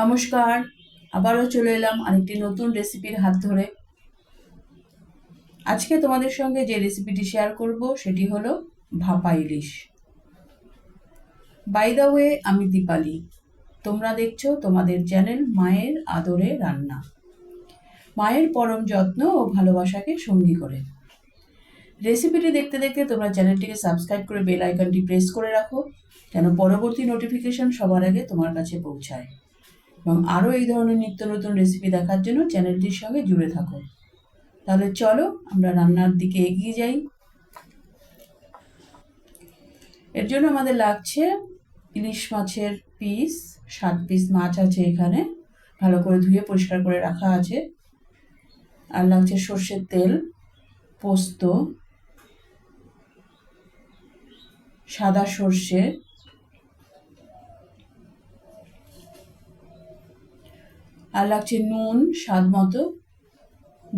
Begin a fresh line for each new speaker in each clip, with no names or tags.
নমস্কার, আবারও চলে এলাম আরেকটি নতুন রেসিপির হাত ধরে। আজকে তোমাদের সঙ্গে যে রেসিপিটি শেয়ার করব, সেটি হলো ভাপা ইলিশ। বাই দ্য ওয়ে আমি দীপালি। তোমরা দেখছ তোমাদের চ্যানেল মায়ের আদরে রান্না। মায়ের পরম যত্ন ও ভালোবাসাকে সঙ্গী করে। রেসিপিটি দেখতে দেখতে তোমরা চ্যানেলটিকে সাবস্ক্রাইব করে বেল আইকনটি প্রেস করে রাখো, যেন পরবর্তী নোটিফিকেশন সবার আগে তোমার কাছে পৌঁছায়। এবং আরও এই ধরনের নিত্য নতুন রেসিপি দেখার জন্য চ্যানেলটির সঙ্গে জুড়ে থাকো তাহলে চলো, আমরা রান্নার দিকে এগিয়ে যাই। এর জন্য আমাদের লাগছে ইলিশ মাছের পিস সাত পিস মাছ আছে এখানে। ভালো করে ধুয়ে পরিষ্কার করে রাখা আছে। আর লাগছে সর্ষের তেল, পোস্ত, সাদা সর্ষে আর লাগছে নুন, স্বাদ মতো।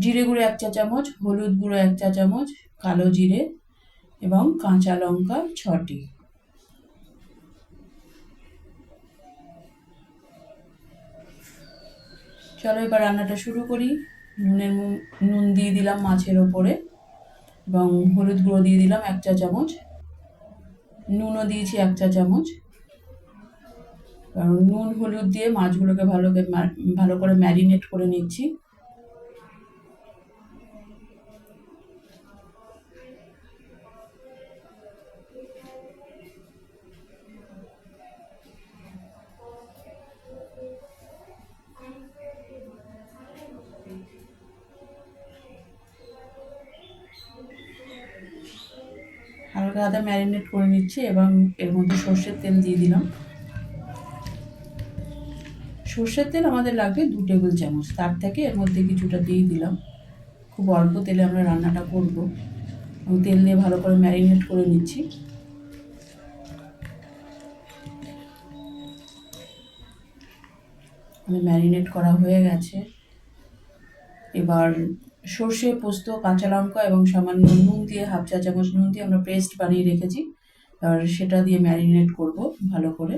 জিরে গুঁড়ো এক চা চামচ, হলুদ গুঁড়ো এক চা চামচ, কালো জিরে এবং কাঁচা লঙ্কা ছটি। চলো এবার রান্নাটা শুরু করি। নুনের নুন দিয়ে দিলাম মাছের ওপরে এবং হলুদ গুঁড়ো দিয়ে দিলাম এক চা চামচ। নুনও দিয়েছি এক চা চামচ। নুন, হলুদ দিয়ে মাছগুলোকে ভালো ভালো করে ম্যারিনেট করে নিচ্ছি। হালকা আদা ম্যারিনেট করে নিচ্ছি এবং এর মধ্যে সর্ষের তেল দিয়ে দিলাম। সর্ষের তেল আমাদের লাগবে দু টেবিল চামচ। তার থেকে এর মধ্যে কিছুটা দিয়ে দিলাম। খুব অল্প তেলে আমরা রান্নাটা করব। এবং তেল দিয়ে ভালো করে ম্যারিনেট করে নিচ্ছি। আমি ম্যারিনেট করা হয়ে গেছে। এবার সর্ষে, পোস্ত, কাঁচা লঙ্কা এবং সামান্য নুন দিয়ে, হাফ চা চামচ নুন দিয়ে আমরা পেস্ট বানিয়ে রেখেছি। আর সেটা দিয়ে ম্যারিনেট করব ভালো করে।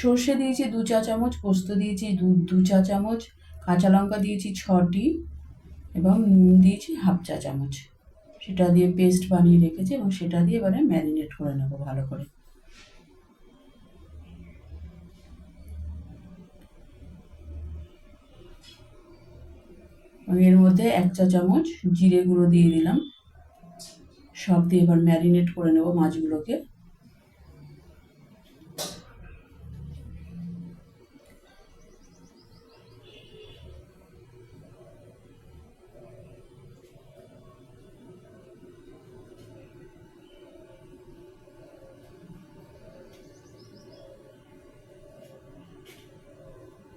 সর্ষে দিয়েছি দু চা চামচ, পোস্ত দিয়েছি দু দু চা চামচ, কাঁচা লঙ্কা দিয়েছি ছটি এবং নুন দিয়েছি হাফ চা চামচ। সেটা দিয়ে পেস্ট বানিয়ে রেখেছি এবং সেটা দিয়ে এবারে ম্যারিনেট করে নেব ভালো করে। আমি এর মধ্যে এক চা চামচ জিরে গুঁড়ো দিয়ে দিলাম। সব দিয়ে এবার ম্যারিনেট করে নেব মাছগুলোকে।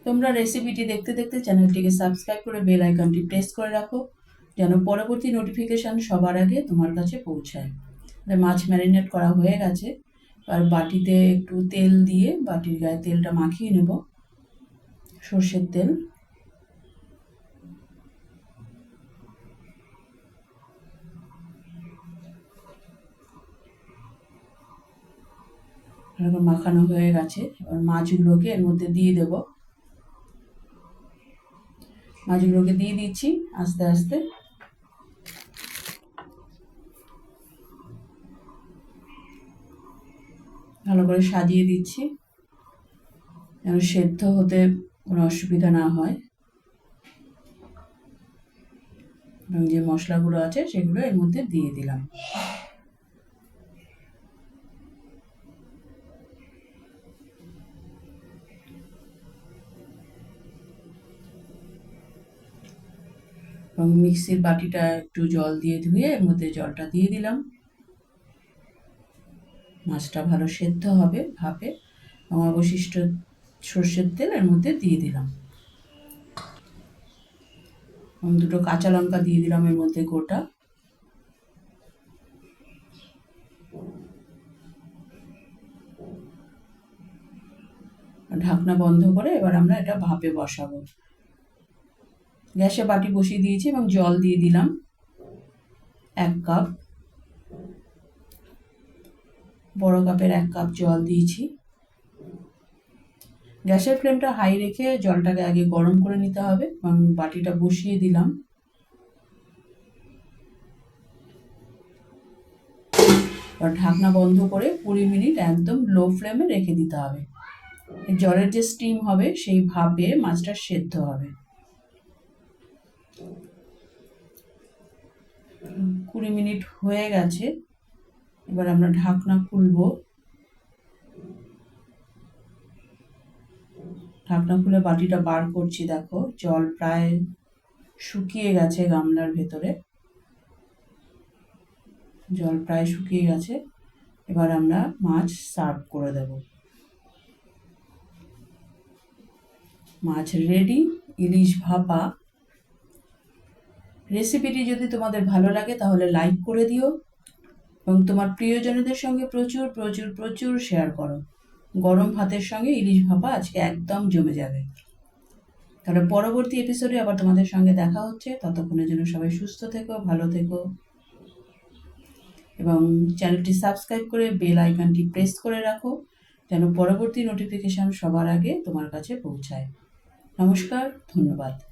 তোমরা রেসিপিটি দেখতে দেখতে চ্যানেলটিকে সাবস্ক্রাইব করে বেল আইকনটি প্রেস করে রাখো, যেন পরবর্তী নোটিফিকেশান সবার আগে তোমার কাছে পৌঁছায়। মাছ ম্যারিনেট করা হয়ে গেছে। আর বাটিতে একটু তেল দিয়ে বাটির গায়ে তেলটা মাখিয়ে নেব, সর্ষের তেল। মাখানো হয়ে গেছে। এবার মাছগুলোকে এর মধ্যে দিয়ে দেবো। মাছগুলোকে দিয়ে দিচ্ছি আস্তে আস্তে। ভালো করে সাজিয়ে দিচ্ছি যেন সেদ্ধ হতে কোনো অসুবিধা না হয়। এবং যে মশলাগুলো আছে সেগুলো এর মধ্যে দিয়ে দিলাম। এবং মিক্সির বাটিটা একটু জল দিয়ে ধুয়ে এর মধ্যে জলটা দিয়ে দিলাম। মাছটা ভালো সেদ্ধ হবে ভাপে এবং অবশিষ্ট সর্ষের তেল এর মধ্যে দিয়ে দিলাম। এবং দুটো কাঁচা লঙ্কা দিয়ে দিলাম এর মধ্যে গোটা। ঢাকনা বন্ধ করে এবার আমরা এটা ভাপে বসাবো। গ্যাসে বাটি বসিয়ে দিয়েছি এবং জল দিয়ে দিলাম এক কাপ। বড় কাপের এক কাপ জল দিয়েছি। গ্যাসের ফ্লেমটা হাই রেখে জলটাকে আগে গরম করে নিতে হবে এবং বাটিটা বসিয়ে দিলাম। ঢাকনা বন্ধ করে কুড়ি মিনিট একদম লো ফ্লেমে রেখে দিতে হবে। জলের যে স্টিম হবে সেই ভাপে মাছটা সেদ্ধ হবে। কুড়ি মিনিট হয়ে গেছে। এবার আমরা ঢাকনা খুলবো। ঢাকনা খুলে বাটিটা বার করছি, দেখো। জল প্রায় শুকিয়ে গেছে গামলার ভেতরে। জল প্রায় শুকিয়ে গেছে। এবার আমরা মাছ সার্ভ করে দেব। মাছ রেডি, ইলিশ ভাপা। রেসিপিটি যদি তোমাদের ভালো লাগে, তাহলে লাইক করে দিও এবং তোমার প্রিয়জনদের সঙ্গে প্রচুর প্রচুর প্রচুর শেয়ার করো। গরম ভাতের সঙ্গে ইলিশ ভাপা আজকে একদম জমে যাবে। তাহলে পরবর্তী এপিসোডে আবার তোমাদের সঙ্গে দেখা হচ্ছে। ততক্ষণের জন্য সবাই সুস্থ থেকো, ভালো থেকো এবং চ্যানেলটি সাবস্ক্রাইব করে বেল আইকনটি প্রেস করে রাখো যেন পরবর্তী নোটিফিকেশান সবার আগে তোমার কাছে পৌঁছায়। নমস্কার, ধন্যবাদ।